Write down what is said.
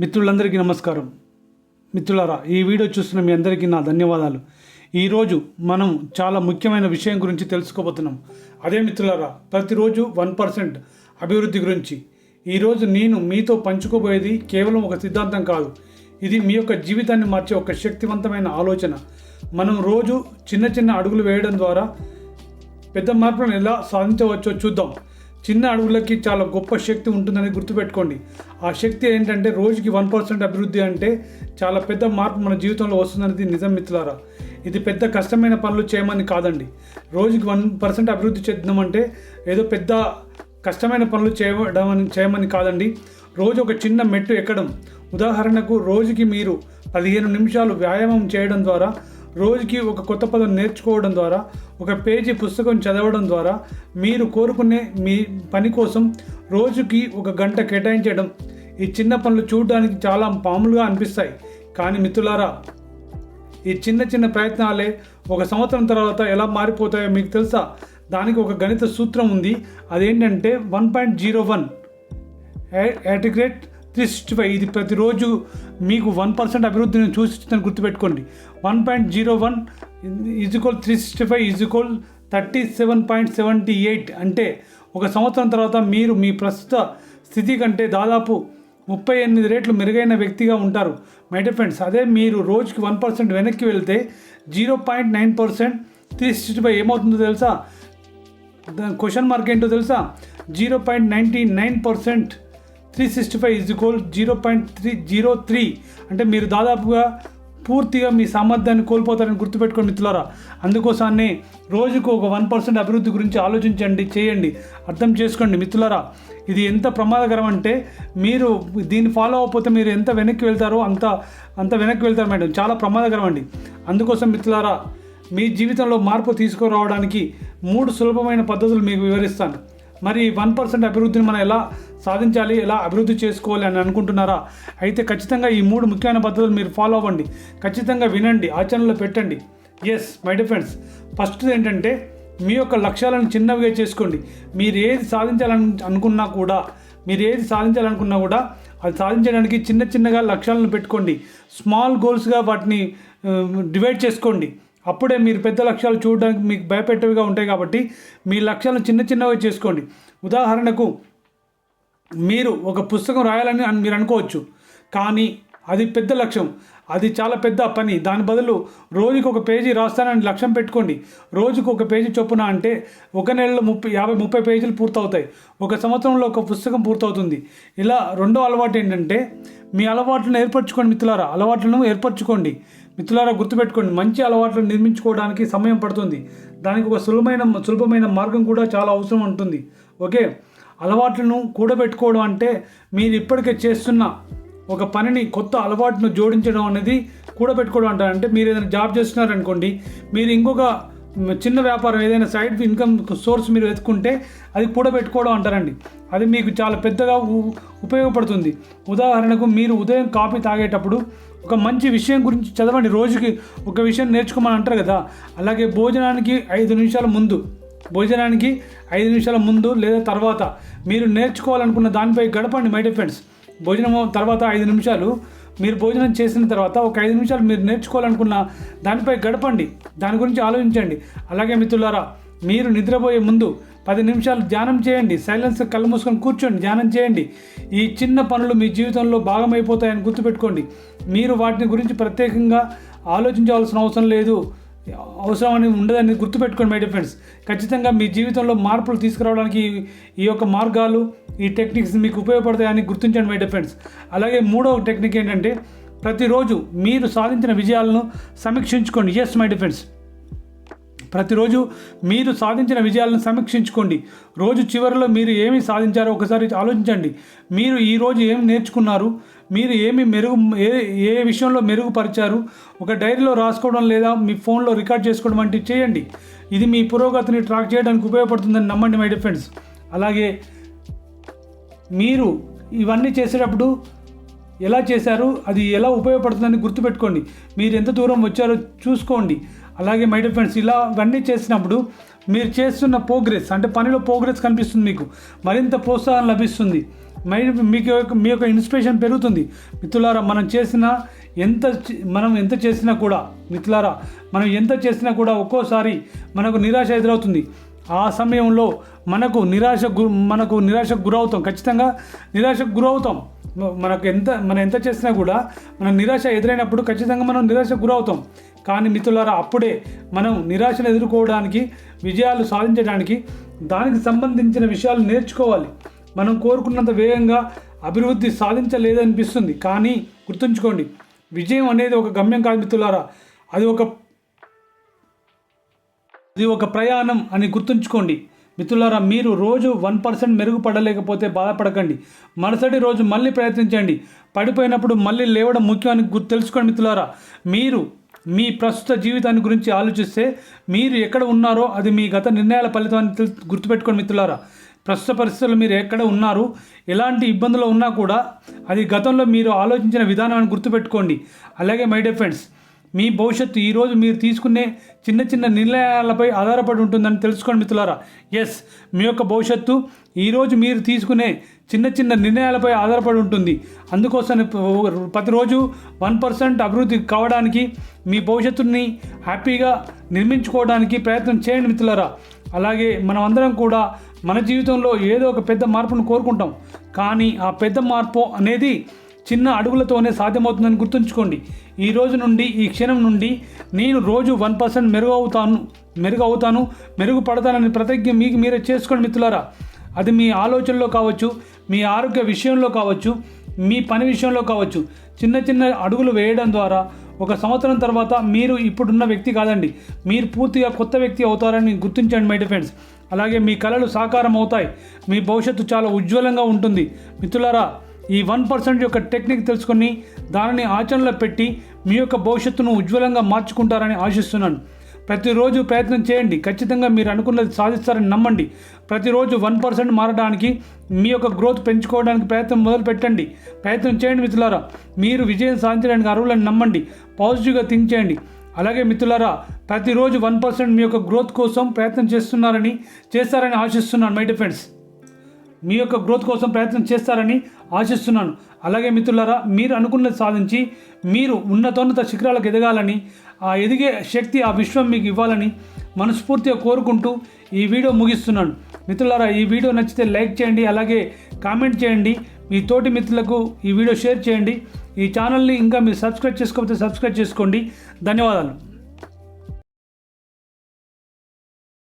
మిత్రులందరికీ నమస్కారం. మిత్రులారా ఈ వీడియో చూస్తున్న మీ అందరికీ నా ధన్యవాదాలు. ఈరోజు మనం చాలా ముఖ్యమైన విషయం గురించి తెలుసుకోబోతున్నాం. అదే మిత్రులారా ప్రతిరోజు వన్ పర్సెంట్ అభివృద్ధి గురించి. ఈరోజు నేను మీతో పంచుకోబోయేది కేవలం ఒక సిద్ధాంతం కాదు. ఇది మీ యొక్క జీవితాన్ని మార్చే ఒక శక్తివంతమైన ఆలోచన. మనం రోజు చిన్న చిన్న అడుగులు వేయడం ద్వారా పెద్ద మార్పులను ఎలా సాధించవచ్చో చూద్దాం. చిన్న అడవులకి చాలా గొప్ప శక్తి ఉంటుందని గుర్తుపెట్టుకోండి. ఆ శక్తి ఏంటంటే రోజుకి వన్ పర్సెంట్ అభివృద్ధి అంటే చాలా పెద్ద మార్పు మన జీవితంలో వస్తుందనేది నిజం మిత్రులారా. ఇది పెద్ద కష్టమైన పనులు చేయమని కాదండి. రోజుకి వన్ పర్సెంట్ అభివృద్ధి చెందామంటే ఏదో పెద్ద కష్టమైన పనులు చేయడం అని చేయమని కాదండి. రోజు ఒక చిన్న మెట్టు ఎక్కడం. ఉదాహరణకు రోజుకి మీరు పదిహేను నిమిషాలు వ్యాయామం చేయడం ద్వారా రోజుకి ఒక కొత్త పదం నేర్చుకోవడం ద్వారా ఒక పేజీ పుస్తకం చదవడం ద్వారా మీరు కోరుకునే మీ పని కోసం రోజుకి ఒక గంట కేటాయించడం ఈ చిన్న పనులు చూడడానికి చాలా పాములుగా అనిపిస్తాయి కానీ మిత్రులారా ఈ చిన్న చిన్న ప్రయత్నాలే ఒక సంవత్సరం తర్వాత ఎలా మారిపోతాయో మీకు తెలుసా దానికి ఒక గణిత సూత్రం ఉంది అదేంటంటే one point zero one యాటిగ్రేట్ three sixty five ఇది ప్రతిరోజు మీకు వన్ పర్సెంట్ అభివృద్ధిని చూసిస్తుందని గుర్తుపెట్టుకోండి. One point zero one is equal three sixty five is equal thirty seven point seventy eight అంటే ఒక సంవత్సరం తర్వాత మీరు మీ ప్రస్తుత స్థితి కంటే దాదాపు ముప్పై ఎనిమిది రేట్లు మెరుగైన వ్యక్తిగా ఉంటారు. మై డియర్ ఫ్రెండ్స్ అదే మీరు రోజుకి వన్ పర్సెంట్ వెనక్కి వెళ్తే zero point nine percent three sixty five ఏమవుతుందో తెలుసా? దాని క్వశ్చన్ మార్క్ ఏంటో తెలుసా? Zero point ninety nine percent three sixty five is equal zero point three zero three అంటే మీరు దాదాపుగా పూర్తిగా మీ సామర్థ్యాన్ని కోల్పోతారని గుర్తుపెట్టుకోండి మిత్రులారా. అందుకోసాన్ని రోజుకు ఒక వన్ పర్సెంట్ అభివృద్ధి గురించి ఆలోచించండి చేయండి. అర్థం చేసుకోండి మిత్రులారా. ఇది ఎంత ప్రమాదకరం అంటే మీరు దీన్ని ఫాలో అవ్వకపోతే మీరు ఎంత వెనక్కి వెళ్తారో అంత అంత వెనక్కి వెళ్తారు మేడం. చాలా ప్రమాదకరం అండి. అందుకోసం మిత్రులారా మీ జీవితంలో మార్పు తీసుకురావడానికి మూడు సులభమైన పద్ధతులు మీకు వివరిస్తాను. మరి వన్ పర్సెంట్ అభివృద్ధిని మనం ఎలా సాధించాలి ఎలా అభివృద్ధి చేసుకోవాలి అని అనుకుంటున్నారా? అయితే ఖచ్చితంగా ఈ మూడు ముఖ్యమైన పద్ధతులు మీరు ఫాలో అవ్వండి. ఖచ్చితంగా వినండి ఆచరణలో పెట్టండి. ఎస్ మై డిఫెండ్స్ ఫస్ట్ ఏంటంటే మీ యొక్క లక్ష్యాలను చిన్నవిగా చేసుకోండి. మీరు ఏది సాధించాలని అనుకున్నా కూడా మీరు ఏది సాధించాలనుకున్నా కూడా అది సాధించడానికి చిన్న చిన్నగా లక్ష్యాలను పెట్టుకోండి. స్మాల్ గోల్స్గా వాటిని డివైడ్ చేసుకోండి. అప్పుడే మీరు పెద్ద లక్ష్యాలు చూడడానికి మీకు భయపెట్టేవిగా ఉంటాయి కాబట్టి మీ లక్ష్యాలను చిన్న చిన్నగా చేసుకోండి. ఉదాహరణకు మీరు ఒక పుస్తకం రాయాలని మీరు అనుకోవచ్చు. కానీ అది పెద్ద లక్ష్యం. అది చాలా పెద్ద పని. దాని బదులు రోజుకు ఒక పేజీ రాస్తానని లక్ష్యం పెట్టుకోండి. రోజుకు ఒక పేజీ చొప్పున అంటే ఒక నెలలో ముప్పై యాభై ముప్పై పేజీలు పూర్తవుతాయి. ఒక సంవత్సరంలో ఒక పుస్తకం పూర్తవుతుంది. ఇలా రెండో అలవాటు ఏంటంటే మీ అలవాట్లను ఏర్పరచుకోండి మిత్రులారా. అలవాట్లను ఏర్పరచుకోండి. మిత్రులారా గుర్తుపెట్టుకోండి. మంచి అలవాట్లను నిర్మించుకోవడానికి సమయం పడుతుంది. దానికి ఒక సులభమైన సులభమైన మార్గం కూడా చాలా అవసరం ఉంటుంది. ఓకే? అలవాట్లను కూడబెట్టుకోవడం అంటే మీరు ఇప్పటికే చేస్తున్న ఒక పనిని కొత్త అలవాటును జోడించడం అనేది కూడబెట్టుకోవడం అంటారు. అంటే మీరు ఏదైనా జాబ్ చేస్తున్నారనుకోండి మీరు ఇంకొక చిన్న వ్యాపారం ఏదైనా సైడ్ ఇన్కమ్ సోర్స్ మీరు వెతుకుంటే అది కూడబెట్టుకోవడం అంటారండి. అది మీకు చాలా పెద్దగా ఉపయోగపడుతుంది. ఉదాహరణకు మీరు ఉదయం కాఫీ తాగేటప్పుడు ఒక మంచి విషయం గురించి చదవండి. రోజుకి ఒక విషయం నేర్చుకోమని అంటారు కదా. అలాగే భోజనానికి ఐదు నిమిషాల ముందు భోజనానికి ఐదు నిమిషాల ముందు లేదా తర్వాత మీరు నేర్చుకోవాలనుకున్న దానిపై గడపండి మై డిఫెండ్స్ భోజనం తర్వాత ఐదు నిమిషాలు. మీరు భోజనం చేసిన తర్వాత ఒక ఐదు నిమిషాలు మీరు నేర్చుకోవాలనుకున్న దానిపై గడపండి దాని గురించి ఆలోచించండి. అలాగే మిత్రులారా మీరు నిద్రపోయే ముందు పది నిమిషాలు ధ్యానం చేయండి సైలెన్స్ కళ్ళు మూసుకొని కూర్చోండి ధ్యానం చేయండి. ఈ చిన్న పనులు మీ జీవితంలో భాగమైపోతాయని గుర్తుపెట్టుకోండి. మీరు వాటిని గురించి ప్రత్యేకంగా ఆలోచించవలసిన అవసరం లేదు. అవసరం అని ఉండదని గుర్తుపెట్టుకోండి మై ఫ్రెండ్స్ ఖచ్చితంగా మీ జీవితంలో మార్పులు తీసుకురావడానికి ఈ- యొక్క మార్గాలు ఈ టెక్నిక్స్ మీకు ఉపయోగపడతాయని గుర్తించండి మై ఫ్రెండ్స్ అలాగే మూడవ టెక్నిక్ ఏంటంటే ప్రతిరోజు మీరు సాధించిన విజయాలను సమీక్షించుకోండి. ఎస్ మై ఫ్రెండ్స్ ప్రతిరోజు మీరు సాధించిన విజయాలను సమీక్షించుకోండి. రోజు చివరిలో మీరు ఏమి సాధించారో ఒకసారి ఆలోచించండి. మీరు ఈరోజు ఏం నేర్చుకున్నారు? మీరు ఏమి మెరుగు ఏ ఏ విషయంలో మెరుగుపరిచారు? ఒక డైరీలో రాసుకోవడం లేదా మీ ఫోన్లో రికార్డ్ చేసుకోవడం వంటివి చేయండి. ఇది మీ పురోగతిని ట్రాక్ చేయడానికి ఉపయోగపడుతుందని నమ్మండి మై ఫ్రెండ్స్. అలాగే మీరు ఇవన్నీ చేసేటప్పుడు ఎలా చేశారు? అది ఎలా ఉపయోగపడుతుందని గుర్తుపెట్టుకోండి. మీరు ఎంత దూరం వచ్చారో చూసుకోండి. అలాగే మై డియర్ ఫ్రెండ్స్ ఇలా ఇవన్నీ చేసినప్పుడు మీరు చేస్తున్న ప్రోగ్రెస్ అంటే పనిలో ప్రోగ్రెస్ కనిపిస్తుంది మీకు. మరింత ప్రోత్సాహం లభిస్తుంది. మై మీకు యొక్క- మీ యొక్క ఇన్స్పిరేషన్ పెరుగుతుంది. మిత్రులారా మనం చేసిన ఎంత మనం ఎంత చేసినా కూడా మిత్రులారా మనం ఎంత చేసినా కూడా ఒక్కోసారి మనకు నిరాశ ఎదురవుతుంది. ఆ సమయంలో మనకు నిరాశ గు మనకు నిరాశకు గురవుతాం. ఖచ్చితంగా నిరాశకు గురవుతాం. మనకు ఎంత మనం ఎంత చేసినా కూడా మన నిరాశ ఎదురైనప్పుడు ఖచ్చితంగా మనం నిరాశకు గురవుతాం. కానీ మిత్రులారా అప్పుడే మనం నిరాశను ఎదుర్కోవడానికి విజయాలు సాధించడానికి దానికి సంబంధించిన విషయాలు నేర్చుకోవాలి. మనం కోరుకున్నంత వేగంగా అభివృద్ధి సాధించలేదనిపిస్తుంది. కానీ గుర్తుంచుకోండి విజయం అనేది ఒక గమ్యం కాదు మిత్రులారా. అది ఒక అది ఒక ప్రయాణం అని గుర్తుంచుకోండి. మిత్రులారా మీరు రోజు వన్ పర్సెంట్ మెరుగుపడలేకపోతే బాధపడకండి. మరుసటి రోజు మళ్ళీ ప్రయత్నించండి. పడిపోయినప్పుడు మళ్ళీ లేవడం ముఖ్యం అని గుర్తు తెలుసుకోండి మిత్రులారా. మీరు మీ ప్రస్తుత జీవితాన్ని గురించి ఆలోచిస్తే మీరు ఎక్కడ ఉన్నారో అది మీ గత నిర్ణయాల ఫలితాన్ని గుర్తుపెట్టుకోండి మిత్రులారా. ప్రస్తుత పరిస్థితుల్లో మీరు ఎక్కడ ఉన్నారు ఎలాంటి ఇబ్బందులు ఉన్నా కూడా అది గతంలో మీరు ఆలోచించిన విధానాన్ని గుర్తుపెట్టుకోండి. అలాగే మై డియర్ ఫ్రెండ్స్ మీ భవిష్యత్తు ఈరోజు మీరు తీసుకునే చిన్న చిన్న నిర్ణయాలపై ఆధారపడి ఉంటుందని తెలుసుకోండి మిత్రులారా. ఎస్ మీ యొక్క భవిష్యత్తు ఈరోజు మీరు తీసుకునే చిన్న చిన్న నిర్ణయాలపై ఆధారపడి ఉంటుంది. అందుకోసం ప్రతిరోజు వన్ పర్సెంట్ అభివృద్ధి కావడానికి మీ భవిష్యత్తుని హ్యాపీగా నిర్మించుకోవడానికి ప్రయత్నం చేయండి మిత్రులారా. అలాగే మనం అందరం కూడా మన జీవితంలో ఏదో ఒక పెద్ద మార్పును కోరుకుంటాం. కానీ ఆ పెద్ద మార్పు అనేది చిన్న అడుగులతోనే సాధ్యమవుతుందని గుర్తుంచుకోండి. ఈ రోజు నుండి ఈ క్షణం నుండి నేను రోజు వన్ పర్సెంట్ మెరుగు అవుతాను మెరుగు అవుతాను మెరుగుపడతానని ప్రతిజ్ఞ మీకు మీరే చేసుకోండి మిత్రులారా. అది మీ ఆలోచనలో కావచ్చు మీ ఆరోగ్య విషయంలో కావచ్చు మీ పని విషయంలో కావచ్చు. చిన్న చిన్న అడుగులు వేయడం ద్వారా ఒక సంవత్సరం తర్వాత మీరు ఇప్పుడున్న వ్యక్తి కాదండి. మీరు పూర్తిగా కొత్త వ్యక్తి అవుతారని గుర్తించండి మై ఫ్రెండ్స్. అలాగే మీ కళలు సాకారం అవుతాయి. మీ భవిష్యత్తు చాలా ఉజ్వలంగా ఉంటుంది. మిత్రులారా ఈ వన్ పర్సెంట్ యొక్క టెక్నిక్ తెలుసుకొని దానిని ఆచరణలో పెట్టి మీ యొక్క భవిష్యత్తును ఉజ్వలంగా మార్చుకుంటారని ఆశిస్తున్నాను. ప్రతిరోజు ప్రయత్నం చేయండి. ఖచ్చితంగా మీరు అనుకున్నది సాధిస్తారని నమ్మండి. ప్రతిరోజు వన్ పర్సెంట్ మారడానికి మీ యొక్క గ్రోత్ పెంచుకోవడానికి ప్రయత్నం మొదలు పెట్టండి. ప్రయత్నం చేయండి మిత్రులారా. మీరు విజయం సాధించడానికి అర్హులని నమ్మండి. పాజిటివ్గా థింక్ చేయండి. అలాగే మిత్రులారా ప్రతిరోజు వన్ పర్సెంట్ మీ యొక్క గ్రోత్ కోసం ప్రయత్నం చేస్తున్నారని చేస్తారని ఆశిస్తున్నాను మై డిఫెండ్స్ మీ యొక్క గ్రోత్ కోసం ప్రయత్నం చేస్తారని ఆశిస్తున్నాను. అలాగే మిత్రులారా మీరు అనుకున్నది సాధించి మీరు ఉన్నతోన్నత శిఖరాలకు ఎదగాలని ఆ ఎదిగే శక్తి ఆ విశ్వం మీకు ఇవ్వాలని మనస్ఫూర్తిగా కోరుకుంటూ ఈ వీడియో ముగిస్తున్నాను. మిత్రులారా ఈ వీడియో నచ్చితే లైక్ చేయండి అలాగే కామెంట్ చేయండి. మీ తోటి మిత్రులకు ఈ వీడియో షేర్ చేయండి. ఈ ఛానల్ని ఇంకా మీరు సబ్స్క్రైబ్ చేసుకోకపోతే సబ్స్క్రైబ్ చేసుకోండి. ధన్యవాదాలు.